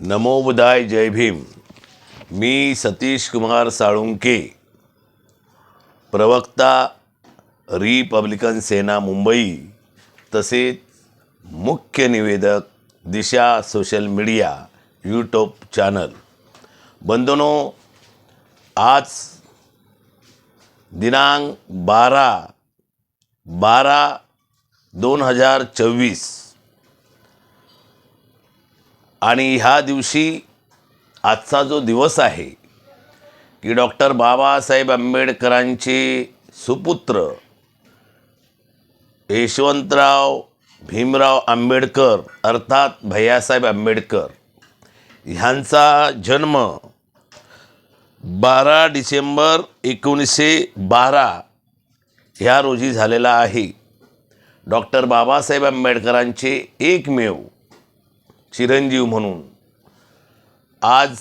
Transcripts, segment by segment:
नमो जय भीम. मी सतीश कुमार साळुंके प्रवक्ता रिपब्लिकन सेना मुंबई तसेच मुख्य निवेदक Disha social media YouTube channel. बंधनो आज दिनांक बारा बारा दोन हजार चोवीस आणि ह्या दिवशी आजचा जो दिवस आहे की डॉक्टर बाबासाहेब आंबेडकरांचे सुपुत्र यशवंतराव भीमराव आंबेडकर अर्थात भैयासाहेब आंबेडकर ह्यांचा जन्म बारा डिसेंबर एकोणीसशे बारा ह्या रोजी झालेला आहे. डॉक्टर बाबासाहेब आंबेडकरांचे एकमेव चिरंजीव म्हणून. आज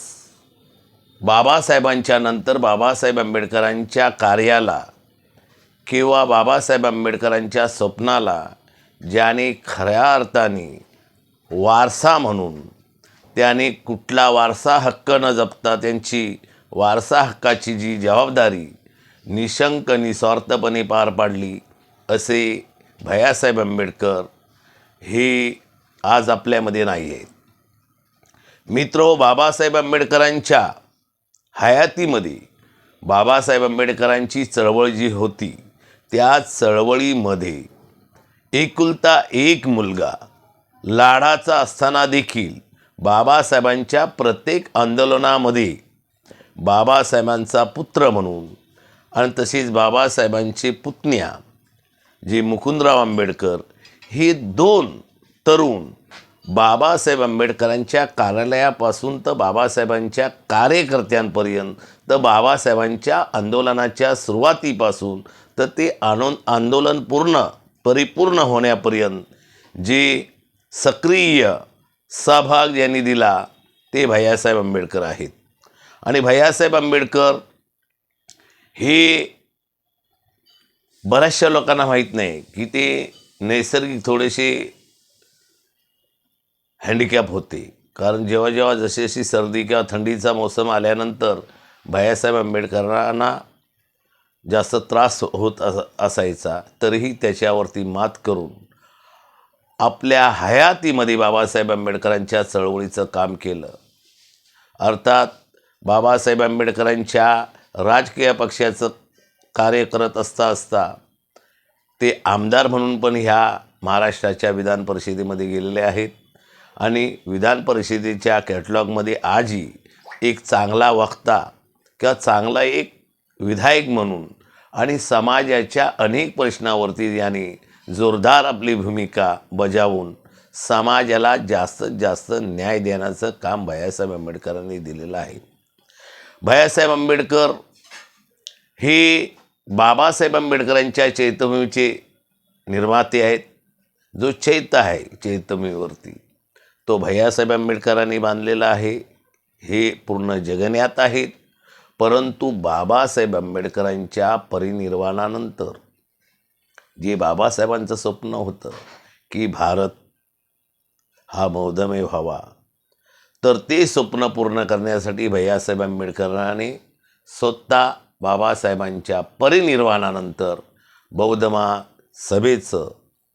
बाबासाहेबांच्या नंतर बाबासाहेब आंबेडकरांच्या कार्याला किंवा बाबासाहेब आंबेडकरांच्या स्वप्नाला ज्याने खऱ्या अर्थाने वारसा म्हणून त्याने कुठला वारसा हक्क न जपता त्यांची वारसा हक्काची जी जबाबदारी निशंक निस्वार्थपणे पार पाडली असे भयासाहेब आंबेडकर हे आज आपल्यामध्ये नाही आहेत मित्रो बाबासाहेब आंबेडकरांच्या हयातीमध्ये बाबासाहेब आंबेडकरांची चळवळ जी होती त्या चळवळीमध्ये एकुलता एक मुलगा लाडाचा असताना देखील बाबासाहेबांच्या प्रत्येक आंदोलनामध्ये बाबासाहेबांचा पुत्र म्हणून आणि तसेच बाबासाहेबांचे पुतण्या जे मुकुंदराव आंबेडकर हे दोन तरुण बाबासाहेब आंबेडकरांच्या कार्यालयापासून तर बाबासाहेबांच्या कार्यकर्त्यांपर्यंत तर बाबासाहेबांच्या आंदोलनाच्या सुरुवातीपासून तर ते आनो आंदोलन पूर्ण परिपूर्ण होण्यापर्यंत जे सक्रिय सहभाग यांनी दिला ते भैयासाहेब आंबेडकर आहेत. आणि भैयासाहेब आंबेडकर हे बऱ्याचशा लोकांना माहीत नाही की ते नैसर्गिक थोडेसे हँडिकॅप होते. कारण जेव्हा जेव्हा जशी जशी सर्दी किंवा थंडीचा मोसम आल्यानंतर भैयासाहेब आंबेडकरांना जास्त त्रास होत असा असायचा तरीही त्याच्यावरती मात करून आपल्या हयातीमध्ये बाबासाहेब आंबेडकरांच्या चळवळीचं काम केलं. अर्थात बाबासाहेब आंबेडकरांच्या राजकीय पक्षाचं कार्य करत असता असता ते आमदार म्हणून पण ह्या महाराष्ट्राच्या विधान परिषदेमध्ये गेलेले आहेत. आणि विधान परिषदेच्या कॅटलॉगमध्ये आजही एक चांगला वक्ता किंवा चांगला एक विधायक म्हणून आणि समाजाच्या अनेक प्रश्नावरती याने जोरदार आपली भूमिका बजावून समाजाला जास्तीत जास्त न्याय देण्याचं काम भैयासाहेब आंबेडकरांनी दिलेलं आहे. भैयासाहेब आंबेडकर हे बाबासाहेब आंबेडकरांच्या चैत्यभूमीचे निर्माते आहेत. जो चैत्य आहे चैत्यभूमीवरती तो भैयासाहेब आंबेडकरांनी बांधलेला आहे. हे पूर्ण जगण्यात आहेत. परंतु बाबासाहेब आंबेडकरांच्या परिनिर्वाणानंतर जे बाबासाहेबांचं स्वप्न होतं की भारत हा मौदमय व्हावा तर ते स्वप्न पूर्ण करण्यासाठी भैयासाहेब आंबेडकरांनी स्वतः बाबासाहेबांच्या परिनिर्वाणानंतर बौद्धमा सभेचं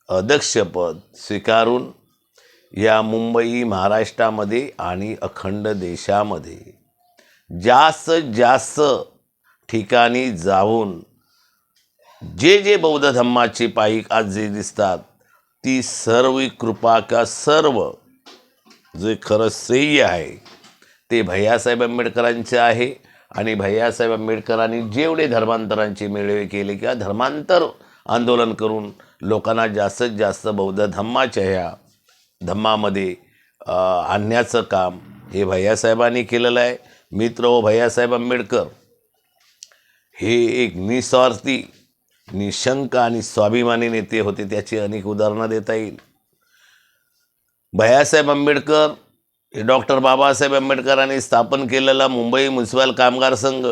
अध्यक्षपद स्वीकारून या मुंबई महाराष्ट्रामध्ये आणि अखंड देशामध्ये जास्तीत जास्त ठिकाणी जाऊन जे जे बौद्ध धम्माचे पाईक आज जे दिसतात ती सर्व कृपा का सर्व जे खरं श्रेय आहे ते भैयासाहेब आंबेडकरांचे आहे. आणि भैयासाहेब आंबेडकरांनी जेवढे धर्मांतरांचे मेळावे केले किंवा धर्मांतर आंदोलन करून लोकांना जास्तीत जास्त बौद्ध धम्माच्या ह्या धम्मामध्ये आणण्याचं काम हे भैयासाहेबांनी केलेलं आहे. मित्र व भैयासाहेब आंबेडकर. हे एक निस्वार्थी निशंक आणि स्वाभिमानी नेते होते. त्याची अनेक उदाहरणं देता येईल. भैयासाहेब आंबेडकर हे डॉक्टर बाबासाहेब आंबेडकरांनी स्थापन केलेला मुंबई म्युन्सिपल कामगार संघ.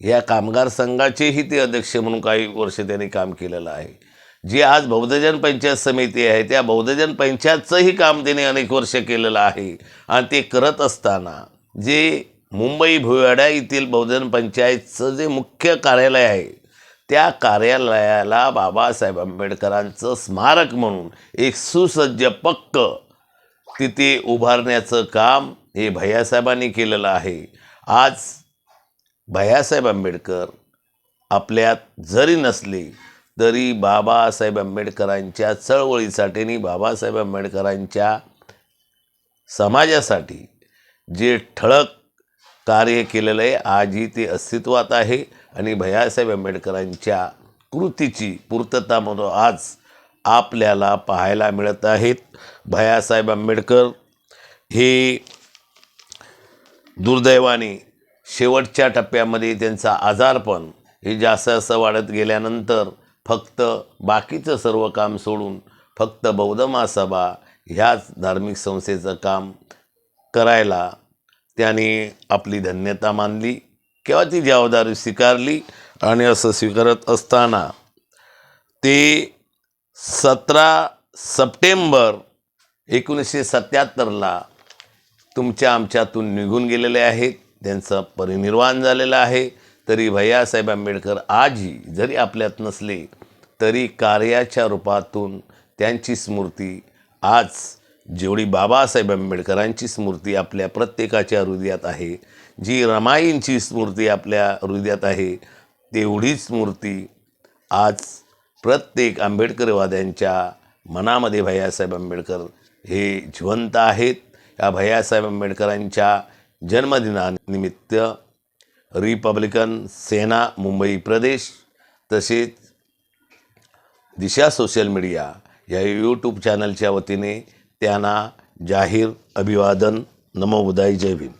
या कामगार संघाचेही ते अध्यक्ष म्हणून काही वर्ष त्यांनी काम केलेलं आहे. जी आज बौद्धजन पंचायत समिती आहे त्या बौद्धजन पंचायतचंही काम त्यांनी अनेक वर्ष केलेलं आहे. आणि ते करत असताना जे मुंबई भुयाडा येथील बौद्धजन पंचायतचं जे मुख्य कार्यालय आहे त्या कार्यालयाला बाबासाहेब आंबेडकरांचं स्मारक म्हणून एक सुसज्ज पक्क तिथे उभारण्याचं काम हे भैयासाहेबांनी केलेलं आहे. आज भैयासाहेब आंबेडकर आपल्यात जरी नसले तरी बाबासाहेब आंबेडकरांच्या चळवळीसाठी आणि बाबासाहेब आंबेडकरांच्या समाजासाठी जे ठळक कार्य केलेलं आहे आजही ते अस्तित्वात आहे. आणि भैयासाहेब आंबेडकरांच्या कृतीची पूर्तता म्हणून आज आपल्याला पाहायला मिळत आहेत. भैयासाहेब आंबेडकर हे दुर्दैवाने शेवटच्या टप्प्यामध्ये त्यांचा आजारपण हे जास्त असं वाढत गेल्यानंतर फक्त बाकीचं सर्व काम सोडून फक्त बौद्ध महासभा ह्याच धार्मिक संस्थेचं काम करायला त्याने आपली धन्यता मानली किंवा ती जबाबदारी स्वीकारली आणि असं स्वीकारत असताना ते सतरा सप्टेंबर एकोणीसशे सत्याहत्तरला तुमच्या आमच्यातून निघून गेलेले आहेत त्यांचं परिनिर्वाण झालेलं आहे. तरी भैयासाहेब आंबेडकर आजही जरी आपल्यात नसले तरी कार्याच्या रूपातून त्यांची स्मृती आज जेवढी बाबासाहेब आंबेडकरांची स्मृती आपल्या प्रत्येकाच्या हृदयात आहे जी रमाईंची स्मृती आपल्या हृदयात आहे तेवढीच स्मृती आज प्रत्येक आंबेडकरवाद्यांच्या मनामध्ये भैयासाहेब आंबेडकर हे जिवंत आहेत. या भैयासाहेब आंबेडकरांच्या जन्मदिनानिमित्त रिपब्लिकन सेना मुंबई प्रदेश तसेच दिशा सोशल मीडिया या यूट्यूब चॅनलच्या वतीने त्यांना जाहीर अभिवादन. नमो जय भीम.